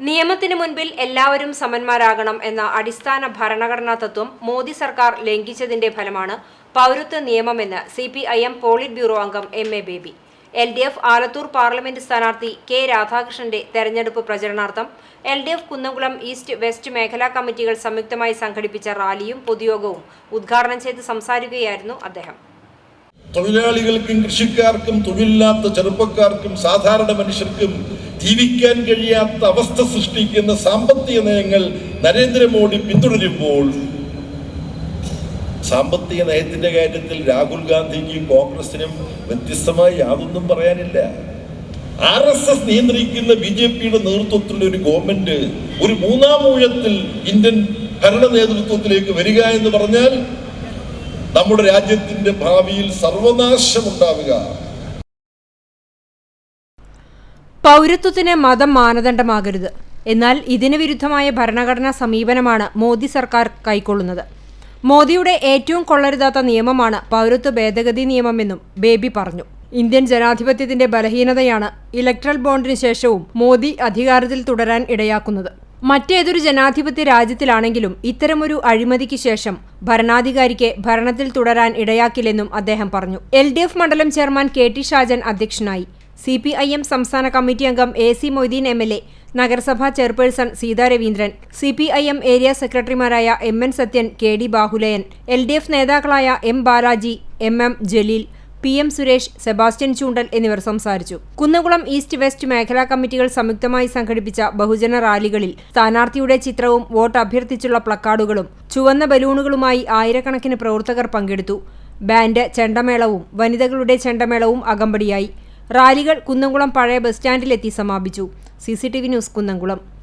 നിയമത്തിന് മുൻപിൽ എല്ലാവരും സമന്മാരാകണം എന്ന അടിസ്ഥാന ഭരണഘടനാ തത്വം മോദി സർക്കാർ ലംഘിച്ചതിന്റെ ഫലമാണ് പൗരത്വ നിയമമെന്ന് C P I M polit bureau അംഗം M A Baby. L D F Alathur parliament സ്ഥാനാർത്ഥി കെ രാധാകൃഷ്ണന്റെ തെരഞ്ഞെടുപ്പ് പ്രചരണാർത്ഥം L D F Kunnamkulam east west മേഖലാ കമ്മിറ്റികൾ സംയുക്തമായി സംഘടിപ്പിച്ച റാലിയും പൊതുയോഗവും ഉദ്ഘാടനം ചെയ്ത് സംസാരിക്കുകയായിരുന്നു അദ്ദേഹം. തൊഴിലാളികൾക്കും കൃഷിക്കാർക്കും തൊഴിലില്ലാത്ത ചെറുപ്പക്കാർക്കും സാധാരണ മനുഷ്യർക്കും ജീവിക്കാൻ കഴിയാത്ത അവസ്ഥ സൃഷ്ടിക്കുന്ന സാമ്പത്തിക നയങ്ങൾ നരേന്ദ്രമോദി പിന്തുടരുമ്പോൾ സാമ്പത്തിക നയത്തിന്റെ കാര്യത്തിൽ രാഹുൽ ഗാന്ധിക്കും കോൺഗ്രസിനും വ്യത്യസ്തമായി യാതൊന്നും പറയാനില്ല. ആർ എസ് എസ് നിയന്ത്രിക്കുന്ന ബി ജെ പിയുടെ നേതൃത്വത്തിലുള്ള ഒരു ഗവൺമെന്റ് ഒരു മൂന്നാം ഊഴത്തിൽ ഇന്ത്യൻ ഭരണ നേതൃത്വത്തിലേക്ക് വരിക എന്ന് പറഞ്ഞാൽ നമ്മുടെ രാജ്യത്തിന്റെ ഭാവിയിൽ സർവനാശമുണ്ടാവുക. പൗരത്വത്തിന് മതം മാനദണ്ഡമാകരുത്. എന്നാൽ ഇതിന് വിരുദ്ധമായ ഭരണഘടനാ സമീപനമാണ് മോദി സർക്കാർ കൈക്കൊള്ളുന്നത്. മോദിയുടെ ഏറ്റവും കൊള്ളരുതാത്ത നിയമമാണ് പൗരത്വ ഭേദഗതി നിയമമെന്നും ബേബി പറഞ്ഞു. ഇന്ത്യൻ ജനാധിപത്യത്തിന്റെ ബലഹീനതയാണ് ഇലക്ട്രൽ ബോണ്ടിന് ശേഷവും മോദി അധികാരത്തിൽ തുടരാൻ ഇടയാക്കുന്നത്. മറ്റേതൊരു ജനാധിപത്യ രാജ്യത്തിലാണെങ്കിലും ഇത്തരമൊരു അഴിമതിക്ക് ശേഷം ഭരണാധികാരിക്ക് ഭരണത്തിൽ തുടരാൻ ഇടയാക്കില്ലെന്നും അദ്ദേഹം പറഞ്ഞു. എൽ മണ്ഡലം ചെയർമാൻ കെ ടി ഷാജൻ അധ്യക്ഷനായി. സി പി ഐ എം സംസ്ഥാന കമ്മിറ്റി അംഗം A C Moideen M L A നഗരസഭാ chairperson Seetha Raveendran C P I M area സെക്രട്ടറിമാരായ M N Sathyan K D Bahulayan L D F നേതാക്കളായ M Balaji M M Jaleel P M Suresh Sebastian Choondal എന്നിവർ സംസാരിച്ചു. Kunnamkulam east west മേഖലാ കമ്മിറ്റികൾ സംയുക്തമായി സംഘടിപ്പിച്ച ബഹുജന റാലികളിൽ സ്ഥാനാർത്ഥിയുടെ ചിത്രവും വോട്ട് അഭ്യർത്ഥിച്ചുള്ള പ്ലക്കാർഡുകളും ചുവന്ന ബലൂണുകളുമായി ആയിരക്കണക്കിന് പ്രവർത്തകർ പങ്കെടുത്തു. ബാൻഡ് ചെണ്ടമേളവും വനിതകളുടെ ചെണ്ടമേളവും അകമ്പടിയായി. റാലികൾ കുന്നംകുളം പഴയ ബസ് സ്റ്റാൻഡിലെത്തി സമാപിച്ചു. C News Kunnamkulam.